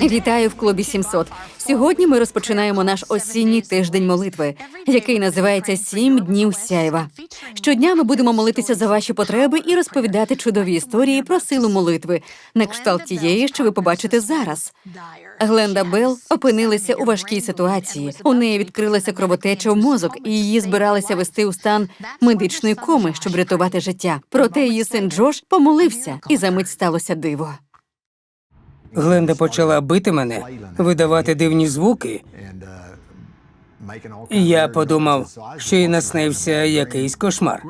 Вітаю в клубі 700. Сьогодні ми розпочинаємо наш осінній тиждень молитви, який називається Сім днів сяйва. Щодня ми будемо молитися за ваші потреби і розповідати чудові історії про силу молитви, на кшталт тієї, що ви побачите зараз. Гленда Белл опинилася у важкій ситуації. У неї відкрилася кровотеча в мозок, і її збиралися вести у стан медичної коми, щоб рятувати життя. Проте її син Джош помолився, і за мить сталося диво. Гленда почала бити мене, видавати дивні звуки. І я подумав, що їй наснився якийсь кошмар.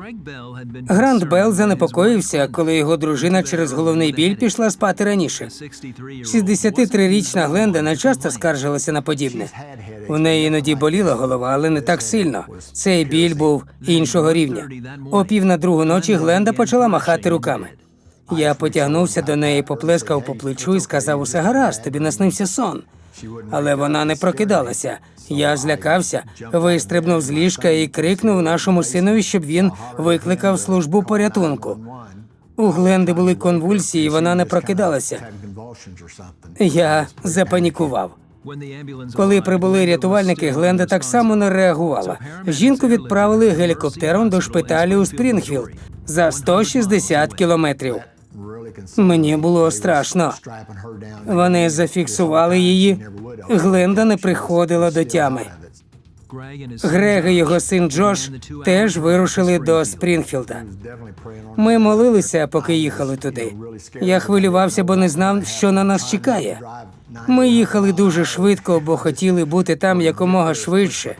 Грант Белл занепокоївся, коли його дружина через головний біль пішла спати раніше. 63-річна Гленда не часто скаржилася на подібне. У неї іноді боліла голова, але не так сильно. Цей біль був іншого рівня. О пів на другу ночі Гленда почала махати руками. Я потягнувся до неї, поплескав по плечу і сказав: усе гаразд, тобі наснився сон. Але вона не прокидалася. Я злякався, вистрибнув з ліжка і крикнув нашому синові, щоб він викликав службу порятунку. У Гленди були конвульсії, і вона не прокидалася. Я запанікував. Коли прибули рятувальники, Гленда так само не реагувала. Жінку відправили гелікоптером до шпиталю у Спрінгфілд за 160 кілометрів. Мені було страшно. Вони зафіксували її. Гленда не приходила до тями. Грег і його син Джош теж вирушили до Спрінгфілда. Ми молилися, поки їхали туди. Я хвилювався, бо не знав, що на нас чекає. Ми їхали дуже швидко, бо хотіли бути там якомога швидше.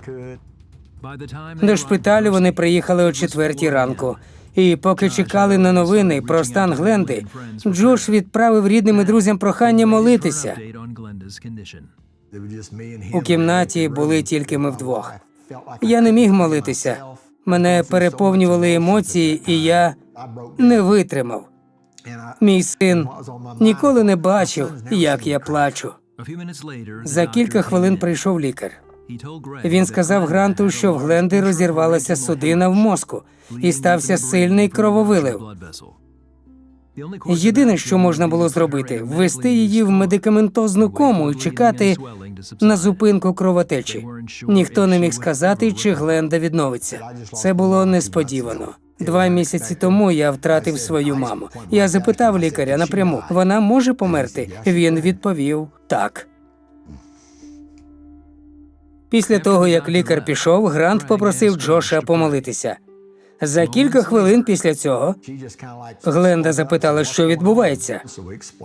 До шпиталю вони приїхали о четвертій ранку. І поки чекали на новини про стан Гленди, Джош відправив рідним і друзям прохання молитися. У кімнаті були тільки ми вдвох. Я не міг молитися. Мене переповнювали емоції, і я не витримав. Мій син ніколи не бачив, як я плачу. За кілька хвилин прийшов лікар. Він сказав Гранту, що в Гленди розірвалася судина в мозку і стався сильний крововилив. Єдине, що можна було зробити, ввести її в медикаментозну кому і чекати на зупинку кровотечі. Ніхто не міг сказати, чи Гленда відновиться. Це було несподівано. Два місяці тому я втратив свою маму. Я запитав лікаря напряму: вона може померти? Він відповів так. Після того, як лікар пішов, Грант попросив Джоша помолитися. За кілька хвилин після цього Гленда запитала, що відбувається.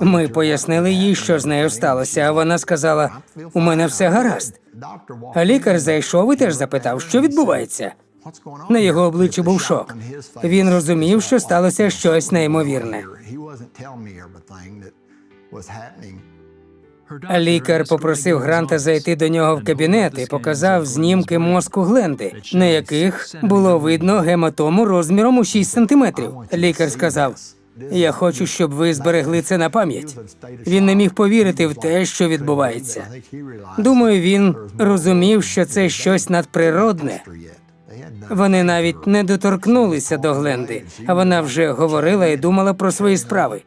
Ми пояснили їй, що з нею сталося, а вона сказала: у мене все гаразд. А лікар зайшов і теж запитав, що відбувається. На його обличчі був шок. Він розумів, що сталося щось неймовірне. Лікар попросив Гранта зайти до нього в кабінет і показав знімки мозку Гленди, на яких було видно гематому розміром у 6 сантиметрів. Лікар сказав: Я хочу, щоб ви зберегли це на пам'ять. Він не міг повірити в те, що відбувається. Думаю, він розумів, що це щось надприродне. Вони навіть не доторкнулися до Гленди, а вона вже говорила і думала про свої справи.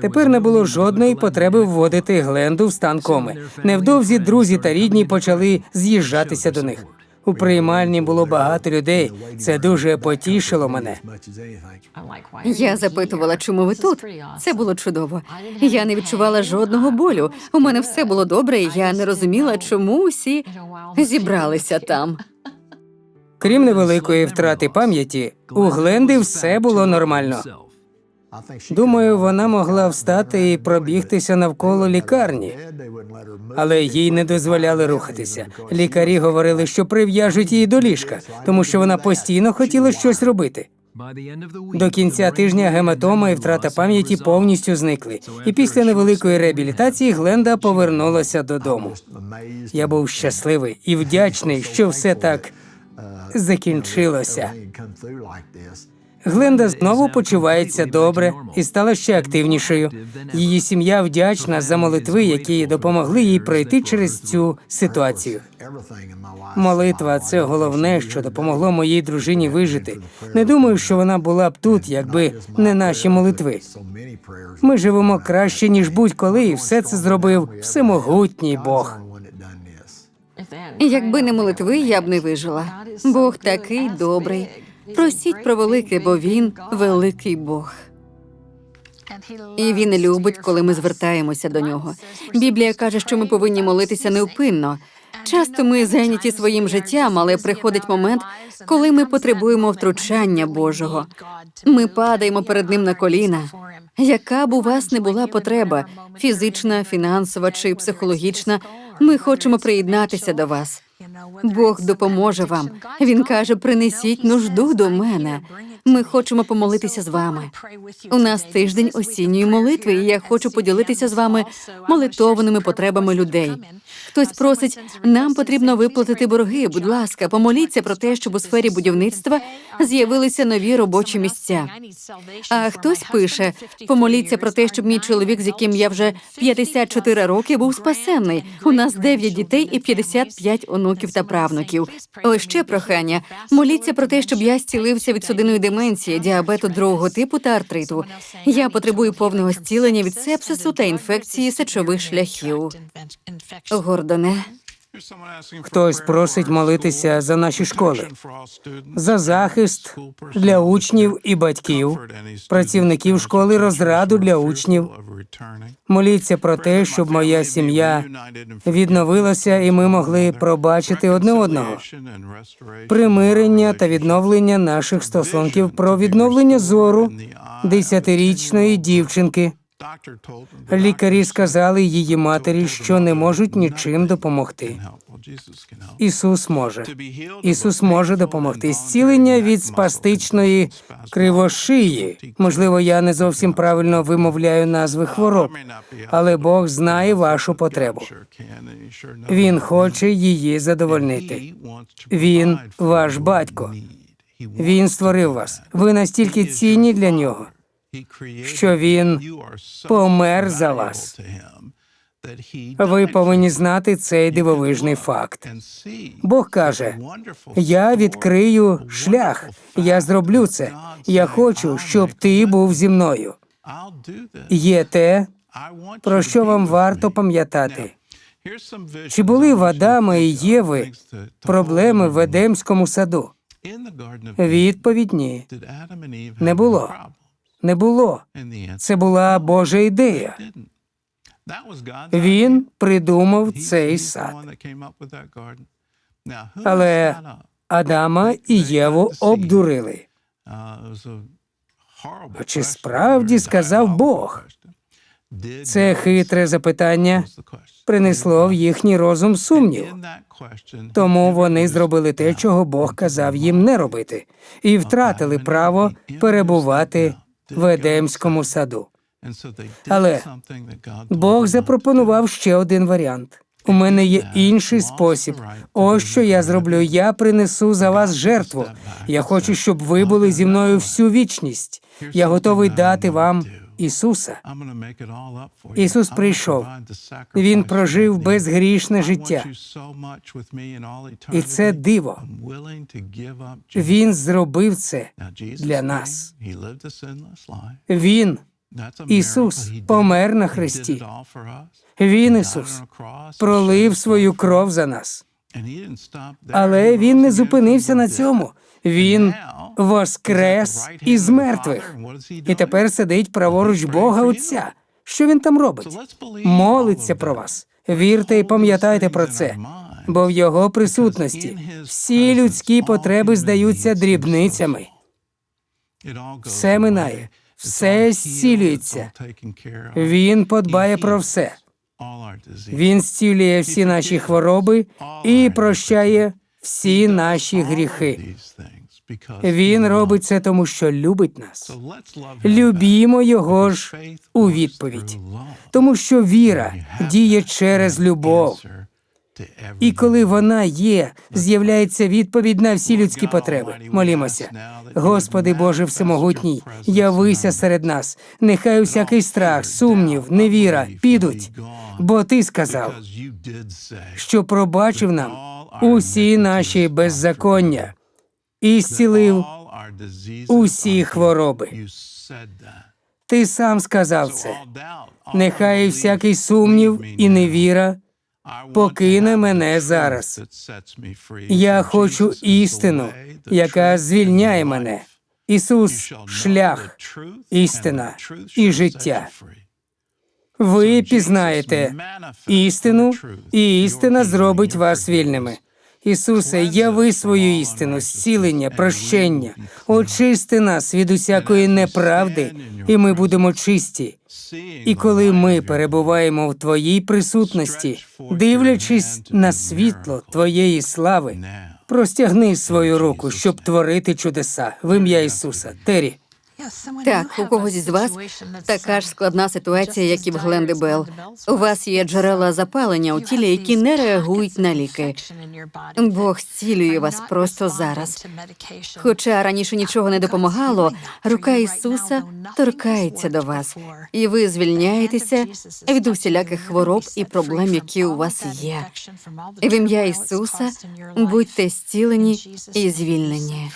Тепер не було жодної потреби вводити Гленду в стан коми. Невдовзі друзі та рідні почали з'їжджатися до них. У приймальні було багато людей. Це дуже потішило мене. Я запитувала, чому ви тут. Це було чудово. Я не відчувала жодного болю. У мене все було добре, і я не розуміла, чому усі зібралися там. Крім невеликої втрати пам'яті, у Гленди все було нормально. Думаю, вона могла встати і пробігтися навколо лікарні, але їй не дозволяли рухатися. Лікарі говорили, що прив'яжуть її до ліжка, тому що вона постійно хотіла щось робити. До кінця тижня гематома і втрата пам'яті повністю зникли. І після невеликої реабілітації Гленда повернулася додому. Я був щасливий і вдячний, що все так закінчилося. Гленда знову почувається добре і стала ще активнішою. Її сім'я вдячна за молитви, які допомогли їй пройти через цю ситуацію. Молитва це головне, що допомогло моїй дружині вижити. Не думаю, що вона була б тут, якби не наші молитви. Ми живемо краще ніж будь-коли, і все це зробив всемогутній Бог. Якби не молитви, я б не вижила. Бог такий добрий. Просіть про велике, бо він великий Бог. І він любить, коли ми звертаємося до нього. Біблія каже, що ми повинні молитися невпинно. Часто ми зайняті своїм життям, але приходить момент, коли ми потребуємо втручання Божого. Ми падаємо перед ним на коліна. Яка б у вас не була потреба фізична, фінансова чи психологічна, ми хочемо приєднатися до вас. Бог допоможе вам. Він каже: принесіть нужду до мене. Ми хочемо помолитися з вами. У нас тиждень осінньої молитви, і я хочу поділитися з вами молитовними потребами людей. Хтось просить, нам потрібно виплатити борги. Будь ласка, помоліться про те, щоб у сфері будівництва з'явилися нові робочі місця. А хтось пише: помоліться про те, щоб мій чоловік, з яким я вже 54 роки, був спасенний. У нас 9 дітей і 55 онуків та правнуків. Ось ще прохання. Моліться про те, щоб я зцілився від судинної деменції, діабету другого типу та артриту. Я потребую повного зцілення від сепсису та інфекції сечових шляхів. Гордоне, Хтось просить молитися за наші школи, за захист для учнів і батьків, працівників школи, розраду для учнів. Моліться про те, щоб моя сім'я відновилася, і ми могли пробачити одне одного. Примирення та відновлення наших стосунків про відновлення зору десятирічної дівчинки. Лікарі сказали її матері, що не можуть нічим допомогти. Ісус може. Ісус може допомогти. Зцілення від спастичної кривошиї. Можливо, я не зовсім правильно вимовляю назви хвороб, але Бог знає вашу потребу. Він хоче її задовольнити. Він ваш батько. Він створив вас. Ви настільки цінні для нього, що він помер за вас. Ви повинні знати цей дивовижний факт. Бог каже: Я відкрию шлях, я зроблю це. Я хочу, щоб ти був зі мною. Є те, про що вам варто пам'ятати. Чи були в Адама і Єви проблеми в Едемському саду? Відповідь ні. Не було. Не було. Це була Божа ідея. Він придумав цей сад. Але Адама і Єву обдурили. А чи справді сказав Бог? Це хитре запитання принесло в їхній розум сумнів. Тому вони зробили те, чого Бог казав їм не робити, і втратили право перебувати в Едемському саду. Але Бог запропонував ще один варіант. У мене є інший спосіб. Ось що я зроблю. Я принесу за вас жертву. Я хочу, щоб ви були зі мною всю вічність. Я готовий дати вам Ісуса. Ісус прийшов. Він прожив безгрішне життя. І це диво. Він зробив це для нас. Він, Ісус, помер на хресті. він, Ісус, пролив свою кров за нас. Але він не зупинився на цьому. Він воскрес із мертвих і тепер сидить праворуч Бога Отця. Що він там робить? Молиться про вас. Вірте і пам'ятайте про це, бо в його присутності всі людські потреби здаються дрібницями. Все минає, все зцілюється. Він подбає про все. Він зцілює всі наші хвороби і прощає всі наші гріхи. Він робить це тому, що любить нас. Любімо його ж у відповідь, тому що віра діє через любов. І коли вона є, з'являється відповідь на всі людські потреби. Молімося. Господи Боже Всемогутній, явися серед нас. Нехай усякий страх, сумнів, невіра підуть, бо ти сказав, що пробачив нам усі наші беззаконня і зцілив усі хвороби. Ти сам сказав це. Нехай всякий сумнів і невіра покине мене зараз. Я хочу істину, яка звільняє мене. Ісус шлях, істина і життя. Ви пізнаєте істину, і істина зробить вас вільними. Ісусе, яви свою істину, зцілення, прощення, очисти нас від усякої неправди, і ми будемо чисті. І коли ми перебуваємо в Твоїй присутності, дивлячись на світло Твоєї слави, простягни свою руку, щоб творити чудеса в ім'я Ісуса. Тері, Так, у когось із вас така ж складна ситуація, як і в Гленди Белл. У вас є джерела запалення у тілі, які не реагують на ліки. Бог зцілює вас просто зараз. Хоча раніше нічого не допомагало, рука Ісуса торкається до вас, і ви звільняєтеся від усіляких хвороб і проблем, які у вас є. В ім'я Ісуса будьте зцілені і звільнені.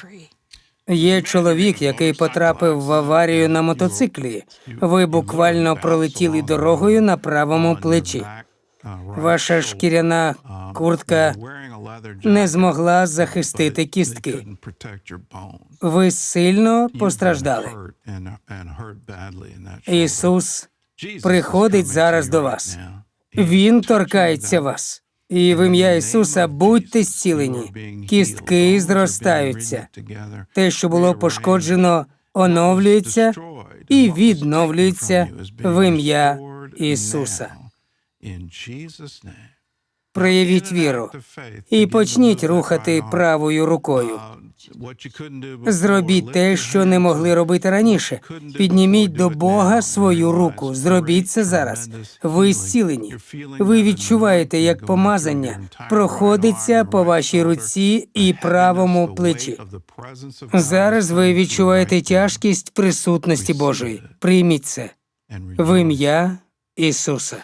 Є чоловік, який потрапив в аварію на мотоциклі. Ви буквально пролетіли дорогою на правому плечі. Ваша шкіряна куртка не змогла захистити кістки. Ви сильно постраждали. Ісус приходить зараз до вас. Він торкається вас. І в ім'я Ісуса будьте зцілені. Кістки зростаються. Те, що було пошкоджено, оновлюється і відновлюється в ім'я Ісуса. Проявіть віру і почніть рухати правою рукою. Зробіть те, що не могли робити раніше. Підніміть до Бога свою руку. Зробіть це зараз. Ви зцілені. Ви відчуваєте, як помазання проходиться по вашій руці і правому плечі. Зараз ви відчуваєте тяжкість присутності Божої. Прийміть це в ім'я Ісуса.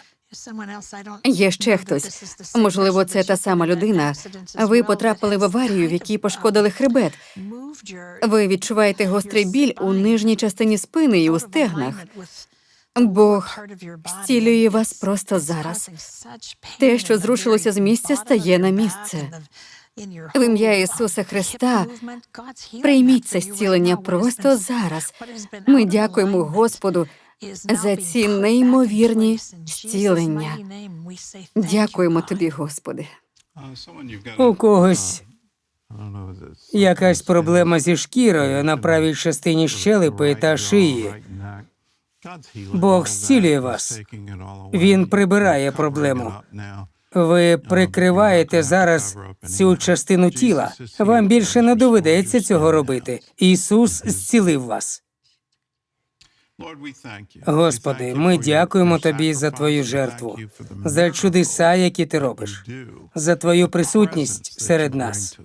Є ще хтось. Можливо, це та сама людина. Ви потрапили в аварію, в якій пошкодили хребет. Ви відчуваєте гострий біль у нижній частині спини і у стегнах. Бог зцілює вас просто зараз. Те, що зрушилося з місця, стає на місце. В ім'я Ісуса Христа прийміть це зцілення просто зараз. Ми дякуємо Господу за ці неймовірні зцілення. Дякуємо тобі, Господи. У когось якась проблема зі шкірою на правій частині щелепи та шиї. Бог зцілює вас. Він прибирає проблему. Ви прикриваєте зараз цю частину тіла. Вам більше не доведеться цього робити. Ісус зцілив вас. Господи, ми дякуємо тобі за твою жертву, за чудеса, які ти робиш, за твою присутність серед нас.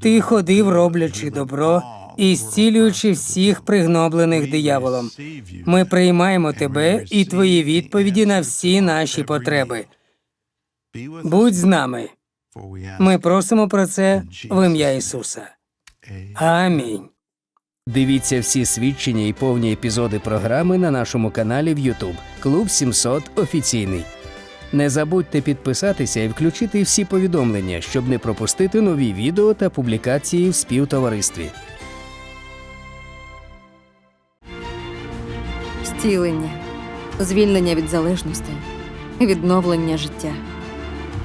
Ти ходив, роблячи добро і зцілюючи всіх пригноблених дияволом. Ми приймаємо тебе і твої відповіді на всі наші потреби. Будь з нами. Ми просимо про це в ім'я Ісуса. Амінь. Дивіться всі свідчення і повні епізоди програми на нашому каналі в YouTube Клуб 700 офіційний. Не забудьте підписатися і включити всі повідомлення, щоб не пропустити нові відео та публікації в співтоваристві. Зцілення, звільнення від залежностей, відновлення життя.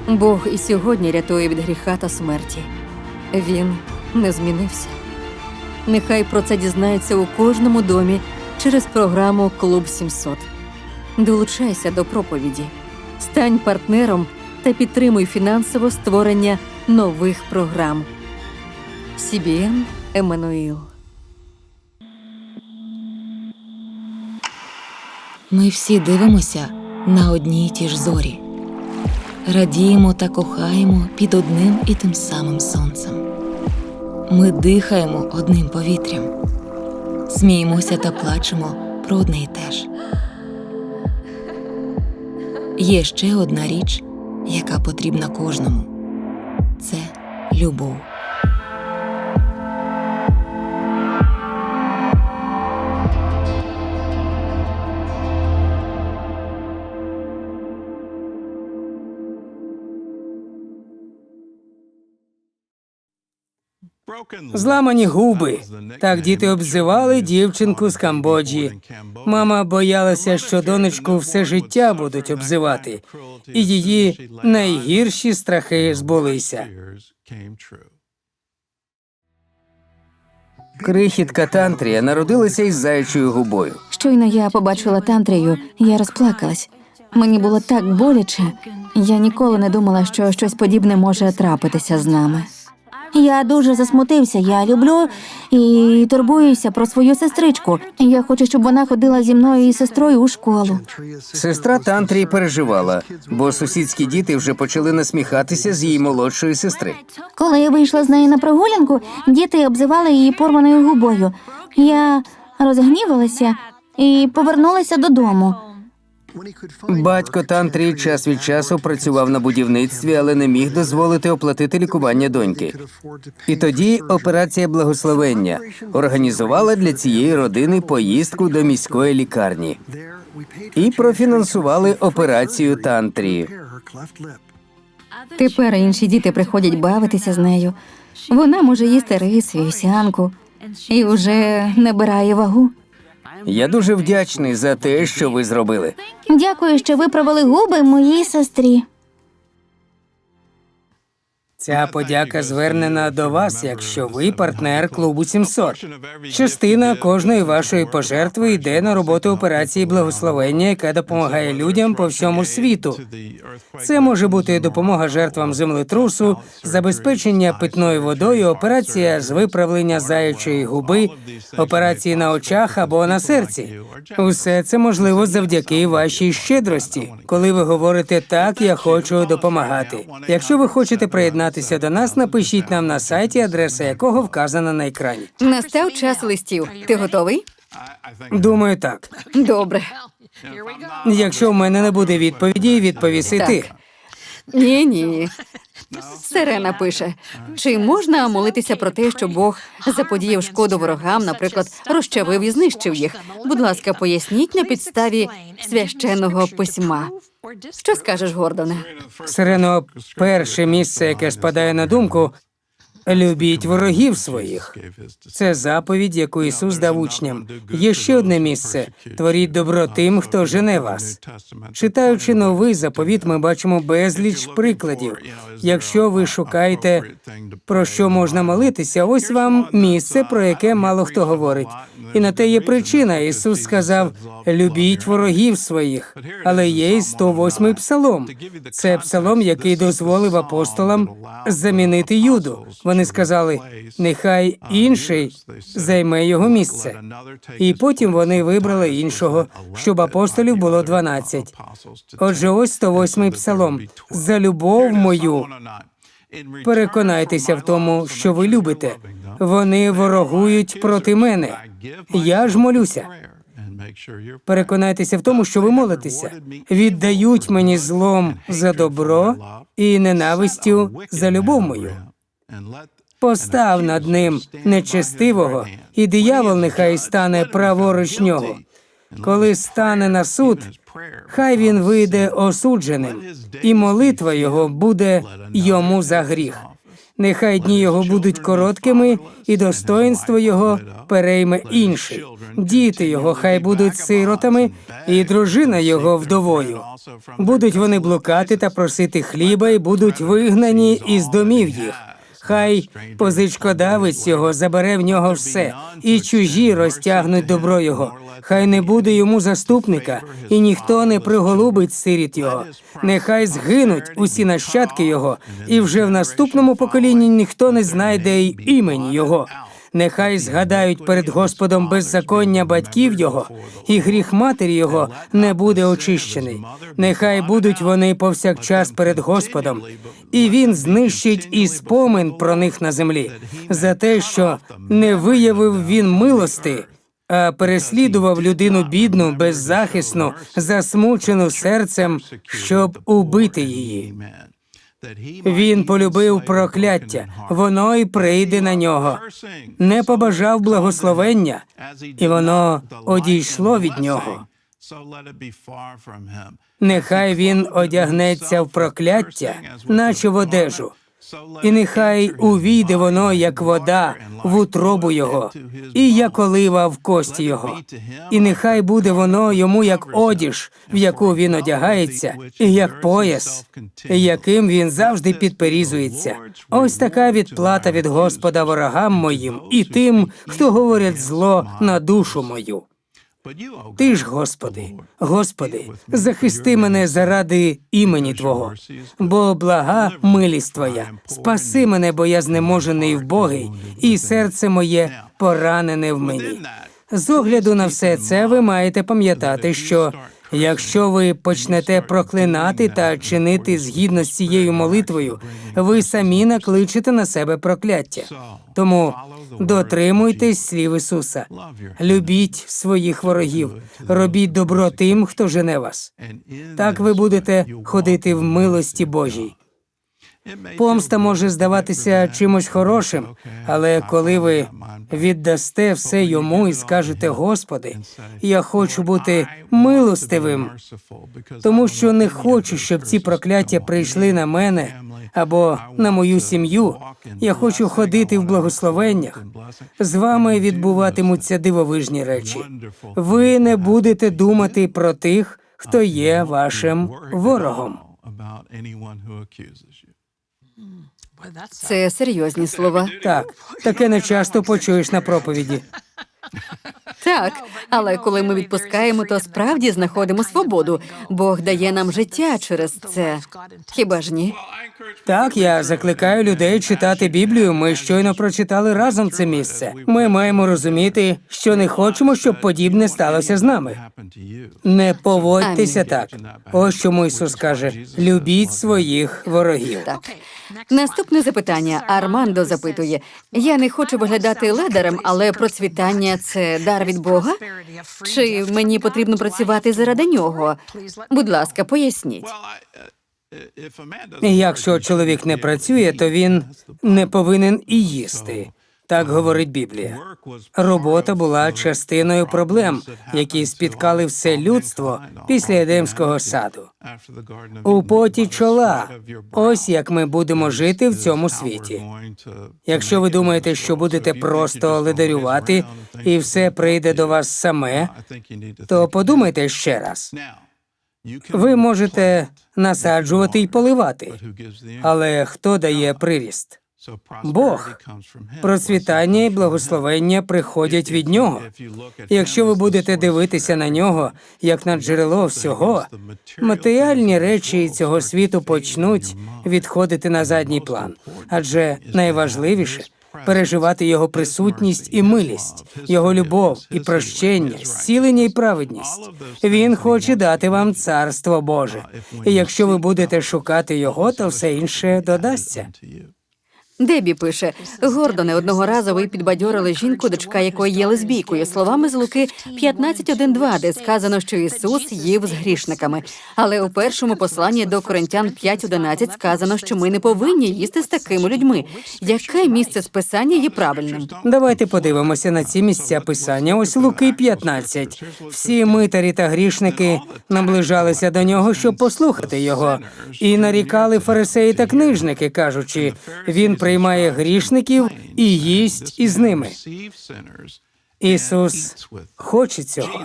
Бог і сьогодні рятує від гріха та смерті. Він не змінився. Нехай про це дізнається у кожному домі через програму Клуб 700. Долучайся до проповіді, стань партнером та підтримуй фінансово створення нових програм. CBN Еммануїл. Ми всі дивимося на одні й ті ж зорі. радіємо та кохаємо під одним і тим самим сонцем. Ми дихаємо одним повітрям, сміємося та плачемо про одне й те ж. Є ще одна річ, яка потрібна кожному це любов. Зламані губи. Так діти обзивали дівчинку з Камбоджі. Мама боялася, що донечку все життя будуть обзивати, і її найгірші страхи збулися. Крихітка Тантрія народилася із заячою губою. Щойно я побачила тантрію, я розплакалась. Мені було так боляче. Я ніколи не думала, що щось подібне може трапитися з нами. Я дуже засмутився. Я люблю і турбуюся про свою сестричку. Я хочу, щоб вона ходила зі мною і сестрою у школу. Сестра Тантрії переживала, бо сусідські діти вже почали насміхатися з її молодшої сестри. Коли я вийшла з нею на прогулянку, діти обзивали її порваною губою. Я розгнівалася і повернулася додому. Батько Тантрії час від часу працював на будівництві, але не міг дозволити оплатити лікування доньки. І тоді операція благословення організувала для цієї родини поїздку до міської лікарні і профінансували операцію Тантрії. Тепер інші діти приходять бавитися з нею. Вона може їсти рис, вівсянку і вже набирає вагу. Я дуже вдячний за те, що ви зробили. Дякую, що ви провели губи моїй сестрі. Ця подяка звернена до вас, якщо ви партнер клубу 700. Частина кожної вашої пожертви йде на роботу операції благословення, яка допомагає людям по всьому світу. Це може бути допомога жертвам землетрусу, забезпечення питною водою, операція з виправлення заячої губи, операції на очах або на серці. Усе це можливо завдяки вашій щедрості. Коли ви говорите так, я хочу допомагати. Якщо ви хочете приєднатися до нас, напишіть нам на сайті, адреса якого вказана на екрані. Настав час листів. Ти готовий? Думаю, так. Добре. Якщо в мене не буде відповіді, відповіси ти. Ні, ні. Сирена пише: чи можна молитися про те, що Бог заподіяв шкоду ворогам, наприклад, розчавив і знищив їх? Будь ласка, поясніть на підставі священного письма. Що скажеш, Гордоне? Сирено, перше місце, яке спадає на думку, любіть ворогів своїх. Це заповідь, яку Ісус дав учням. Є ще одне місце: творіть добро тим, хто жене вас. Читаючи новий заповіт, ми бачимо безліч прикладів. Якщо ви шукаєте про що можна молитися, ось вам місце, про яке мало хто говорить. І на те є причина. Ісус сказав: любіть ворогів своїх. Але є й 108-й псалом. Це псалом, який дозволив апостолам замінити Юду. Вони сказали: нехай інший займе його місце. І потім вони вибрали іншого, щоб апостолів було 12. Отже, ось 108-й псалом. За любов мою переконайтеся в тому, що ви любите. Вони ворогують проти мене. Я ж молюся. Переконайтеся в тому, що ви молитеся. Віддають мені злом за добро і ненавистю за любов мою. Постав над ним нечестивого, і диявол нехай стане праворуч нього. Коли стане на суд, хай він вийде осудженим, і молитва його буде йому за гріх. Нехай дні його будуть короткими, і достоинство його перейме інший. Діти його хай будуть сиротами, і дружина його вдовою. Будуть вони блукати та просити хліба, і будуть вигнані із домів їх. Хай позичкодавець його забере в нього все, і чужі розтягнуть добро його. Хай не буде йому заступника, і ніхто не приголубить сиріт його. Нехай згинуть усі нащадки його, і вже в наступному поколінні ніхто не знайде й імені його. Нехай згадають перед Господом беззаконня батьків його, і гріх матері його не буде очищений. Нехай будуть вони повсякчас перед Господом, і він знищить і спомин про них на землі за те, що не виявив він милости, а переслідував людину бідну, беззахисну, засмучену серцем, щоб убити її. Він полюбив прокляття, воно й прийде на нього. Не побажав благословення, і воно одійшло від нього. Нехай він одягнеться в прокляття, наче в одежу, і нехай увійде воно, як вода, в утробу його, і як олива в кості його. І нехай буде воно йому як одіж, в яку він одягається, і як пояс, яким він завжди підперізується. Ось така відплата від Господа ворогам моїм і тим, хто говорять зло на душу мою. Ти ж, Господи, Господи, захисти мене заради імені Твого, бо блага милість Твоя. Спаси мене, бо я знеможений вбогий, і серце моє поранене в мені. З огляду на все це ви маєте пам'ятати, що якщо ви почнете проклинати та чинити згідно з цією молитвою, ви самі накличете на себе прокляття. Тому дотримуйтесь слів Ісуса, любіть своїх ворогів, робіть добро тим, хто жене вас. Так ви будете ходити в милості Божій. Помста може здаватися чимось хорошим, але коли ви віддасте все йому і скажете, Господи, я хочу бути милостивим, тому що не хочу, щоб ці прокляття прийшли на мене або на мою сім'ю. Я хочу ходити в благословеннях. З вами відбуватимуться дивовижні речі. Ви не будете думати про тих, хто є вашим ворогом. Це серйозні слова. Так, таке не часто почуєш на проповіді. Так, але коли ми відпускаємо, то справді знаходимо свободу. Бог дає нам життя через це. Хіба ж ні? Так, я закликаю людей читати Біблію. Ми щойно прочитали разом це місце. Ми маємо розуміти, що не хочемо, щоб подібне сталося з нами. Не поводьтеся Амінь. так. Ось чому Ісус каже: любіть своїх ворогів. Так. Наступне запитання. Армандо запитує: я не хочу виглядати ледарем, але процвітання це дар від Бога? Чи мені потрібно працювати заради нього? Будь ласка, поясніть. Якщо чоловік не працює, то він не повинен і їсти. Так говорить Біблія. Робота була частиною проблем, які спіткали все людство після Едемського саду. У поті чола. Ось як ми будемо жити в цьому світі. Якщо ви думаєте, що будете просто ледарювати і все прийде до вас саме, то подумайте ще раз. Ви можете насаджувати і поливати, але хто дає приріст? Бог. Процвітання і благословення приходять від нього. Якщо ви будете дивитися на нього як на джерело всього, матеріальні речі цього світу почнуть відходити на задній план, адже найважливіше переживати його присутність і милість, його любов і прощення, зцілення і праведність. Він хоче дати вам царство Боже. І якщо ви будете шукати його, то все інше додасться. Дебі пише: Гордоне, одного разу ви підбадьорили жінку, дочка якої є лесбійкою, словами з Луки 15.1.2, де сказано, що Ісус їв з грішниками. Але у першому посланні до Коринтян 5.11 сказано, що ми не повинні їсти з такими людьми. Яке місце з писання є правильним? Давайте подивимося на ці місця писання. Ось Луки 15. Всі митарі та грішники наближалися до нього, щоб послухати його, і нарікали фарисеї та книжники, кажучи, він приймає грішників і їсть із ними. Ісус хоче цього.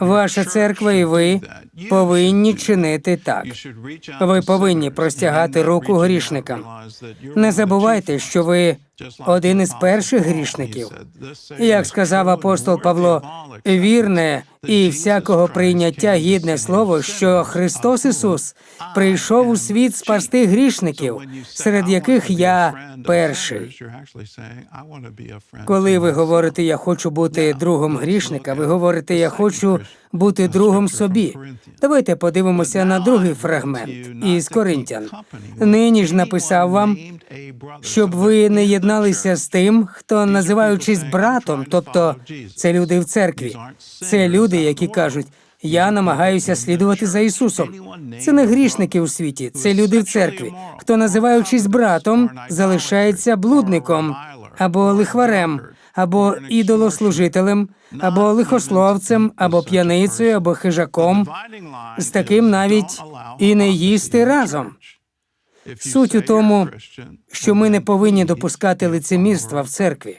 Ваша церква і ви повинні чинити так. Ви повинні простягати руку грішникам. Не забувайте, що ви один із перших грішників. Як сказав апостол Павло, вірне і всякого прийняття гідне слово, що Христос Ісус прийшов у світ спасти грішників, серед яких я перший. Коли ви говорите, я хочу бути другом грішника, ви говорите, я хочу бути другом собі. Давайте подивимося на другий фрагмент із Коринтян. Нині ж написав вам, щоб ви не єдналися з тим, хто називаючись братом, тобто це люди в церкві. Це люди, які кажуть. Я намагаюся слідувати за Ісусом. Це не грішники у світі, це люди в церкві. Хто, називаючись братом, залишається блудником або лихварем, або ідолослужителем, або лихословцем, або п'яницею, або хижаком. З таким навіть і не їсти разом. Суть у тому, що ми не повинні допускати лицемірства в церкві.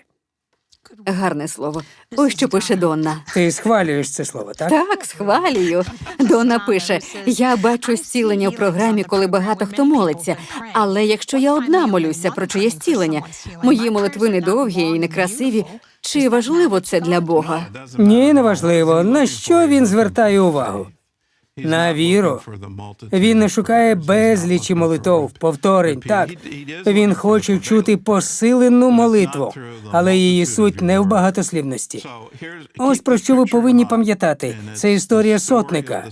Гарне слово. Ось що пише Донна. Ти схвалюєш це слово, так? Так, схвалюю. Донна пише: я бачу зцілення в програмі, коли багато хто молиться. Але якщо я одна молюся про чиє зцілення, мої молитви недовгі і некрасиві. Чи важливо це для Бога? Ні, не важливо. На що він звертає увагу? На віру. Він не шукає безлічі молитов, повторень. Так, він хоче чути посилену молитву, але її суть не в багатослівності. Ось про що ви повинні пам'ятати. Це історія сотника.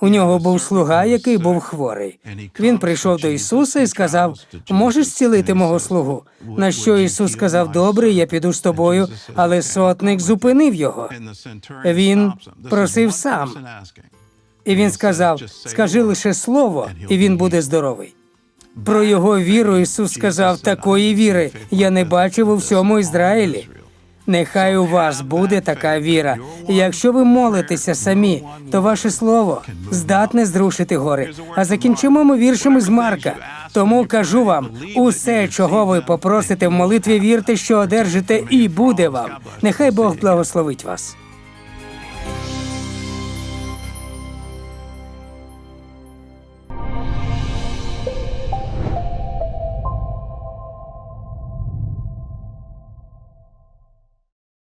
У нього був слуга, який був хворий. Він прийшов до Ісуса і сказав: Можеш зцілити мого слугу? На що Ісус сказав: Добре, я піду з тобою, але сотник зупинив його. Він просив сам. І він сказав: Скажи лише слово, і він буде здоровий. Про його віру Ісус сказав: такої віри я не бачив у всьому Ізраїлі. Нехай у вас буде така віра. Якщо ви молитеся самі, то ваше слово здатне зрушити гори. А закінчимо ми віршами з Марка. Тому кажу вам: усе, чого ви попросите в молитві, вірте, що одержите, і буде вам. Нехай Бог благословить вас.